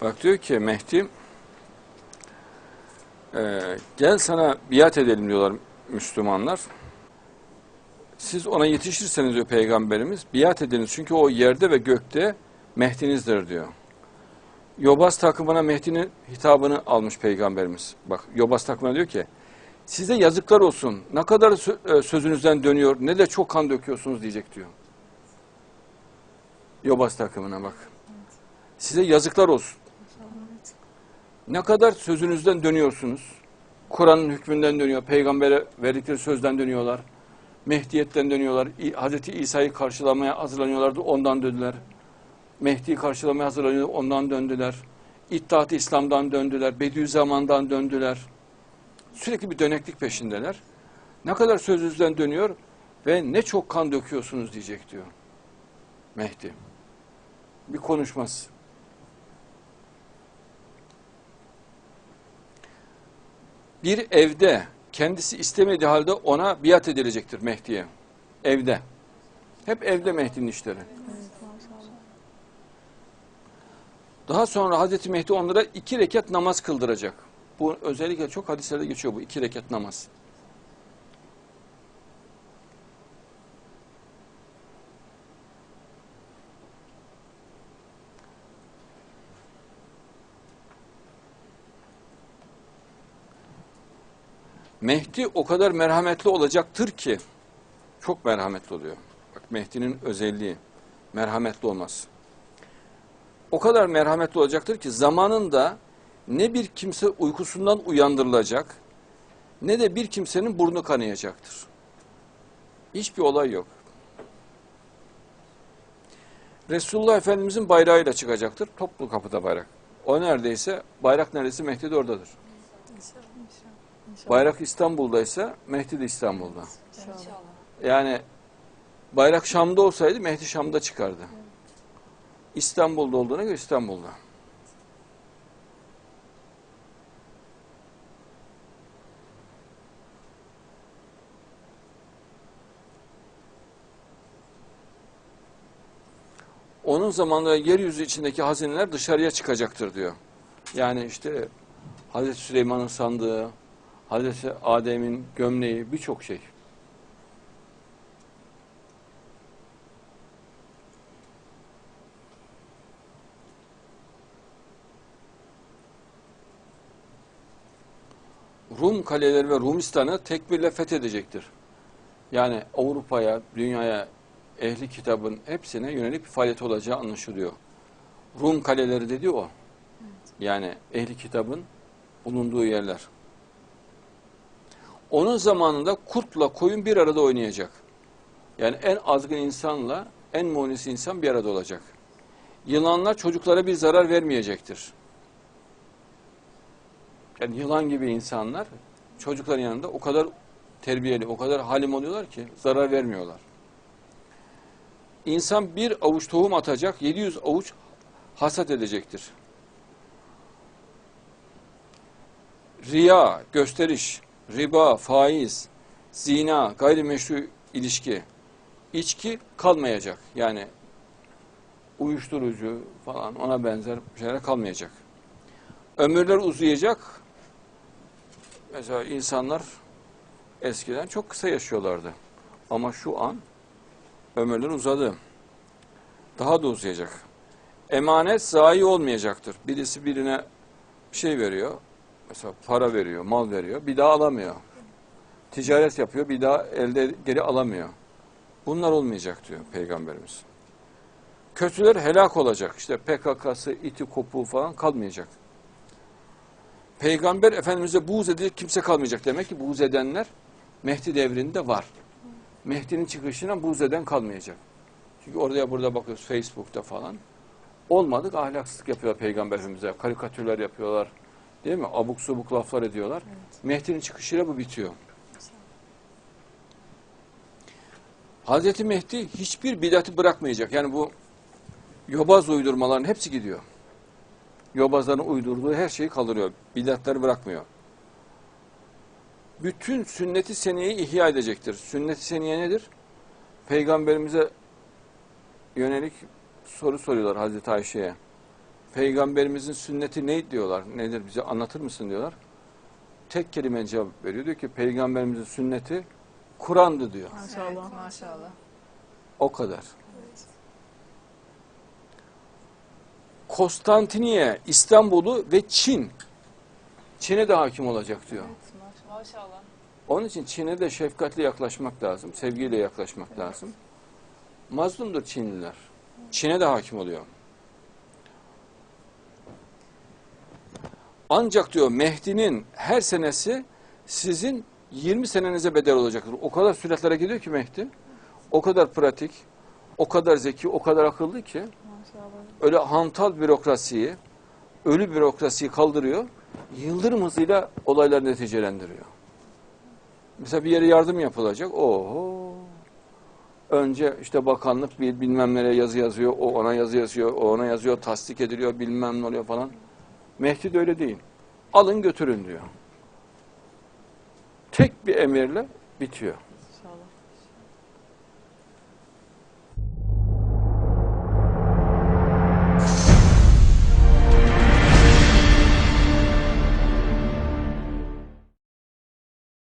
Bak diyor ki Mehdi e, gel sana biat edelim diyorlar Müslümanlar. Siz ona yetişirseniz diyor peygamberimiz biat ediniz çünkü o yerde ve gökte Mehdi'nizdir diyor. Yobaz takımına Mehdi'nin hitabını almış peygamberimiz. Bak Yobaz takımına diyor ki size yazıklar olsun ne kadar e, sözünüzden dönüyor ne de çok kan döküyorsunuz diyecek diyor. Yobaz takımına bak. Size yazıklar olsun. Ne kadar sözünüzden dönüyorsunuz. Kur'an'ın hükmünden dönüyor. Peygambere verdikleri sözden dönüyorlar. Mehdiyetten dönüyorlar. Hazreti İsa'yı karşılamaya hazırlanıyorlardı. Ondan döndüler. Mehdi'yi karşılamaya hazırlanıyor. Ondan döndüler. İttihat-ı İslam'dan döndüler. Bediüzzaman'dan döndüler. Sürekli bir döneklik peşindeler. Ne kadar sözünüzden dönüyor ve ne çok kan döküyorsunuz diyecek diyor. Mehdi. Bir konuşması. Bir evde kendisi istemediği halde ona biat edilecektir Mehdi'ye. Evde. Hep evde Mehdi'nin işleri. Daha sonra Hazreti Mehdi onlara iki rekat namaz kıldıracak. Bu özellikle çok hadislerde geçiyor bu iki rekat namaz. Mehdi o kadar merhametli olacaktır ki çok merhametli oluyor. Bak Mehdi'nin özelliği merhametli olması. O kadar merhametli olacaktır ki zamanında ne bir kimse uykusundan uyandırılacak ne de bir kimsenin burnu kanayacaktır. Hiçbir olay yok. Resulullah Efendimizin bayrağıyla çıkacaktır. Toplu kapıda bayrak. O neredeyse bayrak neredeyse Mehdi de oradadır. Bayrak İstanbul'daysa Mehdi de İstanbul'da. Yani bayrak Şam'da olsaydı Mehdi Şam'da çıkardı. İstanbul'da olduğuna göre İstanbul'da. Onun zamanında yeryüzü içindeki hazineler dışarıya çıkacaktır diyor. Yani işte Hazreti Süleyman'ın sandığı, Hazreti Adem'in gömleği birçok şey. Rum kaleleri ve Rumistan'ı tekbirle fethedecektir. Yani Avrupa'ya, dünyaya, ehli kitabın hepsine yönelik bir faaliyet olacağı anlaşılıyor. Rum kaleleri dedi o. Yani ehli kitabın bulunduğu yerler. Onun zamanında kurtla koyun bir arada oynayacak. Yani en azgın insanla en munis insan bir arada olacak. Yılanlar çocuklara bir zarar vermeyecektir. Yani yılan gibi insanlar çocukların yanında o kadar terbiyeli, o kadar halim oluyorlar ki zarar vermiyorlar. İnsan bir avuç tohum atacak, 700 avuç hasat edecektir. Riya, gösteriş, riba, faiz, zina, gayrimeşru ilişki, içki kalmayacak. Yani uyuşturucu falan ona benzer şeyler kalmayacak. Ömürler uzayacak. Mesela insanlar eskiden çok kısa yaşıyorlardı. Ama şu an ömürler uzadı. Daha da uzayacak. Emanet zayi olmayacaktır. Birisi birine bir şey veriyor. Mesela para veriyor, mal veriyor. Bir daha alamıyor. Ticaret yapıyor, bir daha elde geri alamıyor. Bunlar olmayacak diyor Peygamberimiz. Kötüler helak olacak. İşte PKK'sı, iti kopuğu falan kalmayacak. Peygamber Efendimiz'e buğz edilecek kimse kalmayacak. Demek ki buğz edenler Mehdi devrinde var. Mehdi'nin çıkışına buğz eden kalmayacak. Çünkü orada burada bakıyoruz Facebook'ta falan. Olmadık ahlaksızlık yapıyor Peygamber Efendimiz'e. Karikatürler yapıyorlar. Değil mi? Abuk subuk laflar ediyorlar. Mehdi'nin çıkışıyla bu bitiyor. Hazreti Mehdi hiçbir bidati bırakmayacak. Yani bu yobaz uydurmaların hepsi gidiyor. Yobazların uydurduğu her şeyi kaldırıyor. Bidatları bırakmıyor. Bütün sünneti seniyeyi ihya edecektir. Sünnet-i seniye nedir? Peygamberimize yönelik soru soruyorlar Hazreti Ayşe'ye. Peygamberimizin sünneti ne diyorlar? Nedir bize anlatır mısın diyorlar. Tek kelime cevap veriyor. Diyor ki peygamberimizin sünneti Kur'an'dı diyor. Maşallah. Evet, maşallah. O kadar. Konstantiniye, İstanbul'u ve Çin. Çin'e de hakim olacak diyor. Evet, maş- maşallah. Onun için Çin'e de şefkatli yaklaşmak lazım. Sevgiyle yaklaşmak lazım. Mazlumdur Çinliler. Çin'e de hakim oluyor. Ancak diyor Mehdi'nin her senesi sizin 20 senenize bedel olacaktır. O kadar süratlere gidiyor ki Mehdi. O kadar pratik, o kadar zeki, o kadar akıllı ki öyle hantal bürokrasiyi, ölü bürokrasiyi kaldırıyor. Yıldırım hızıyla olayları neticelendiriyor. Mesela bir yere yardım yapılacak. Oho. Önce işte bakanlık bir bilmem nereye yazı yazıyor. O ona yazı yazıyor. O ona yazıyor. Tasdik ediliyor. Bilmem ne oluyor falan. Mehdi de öyle değil. Alın götürün diyor. Tek bir emirle bitiyor.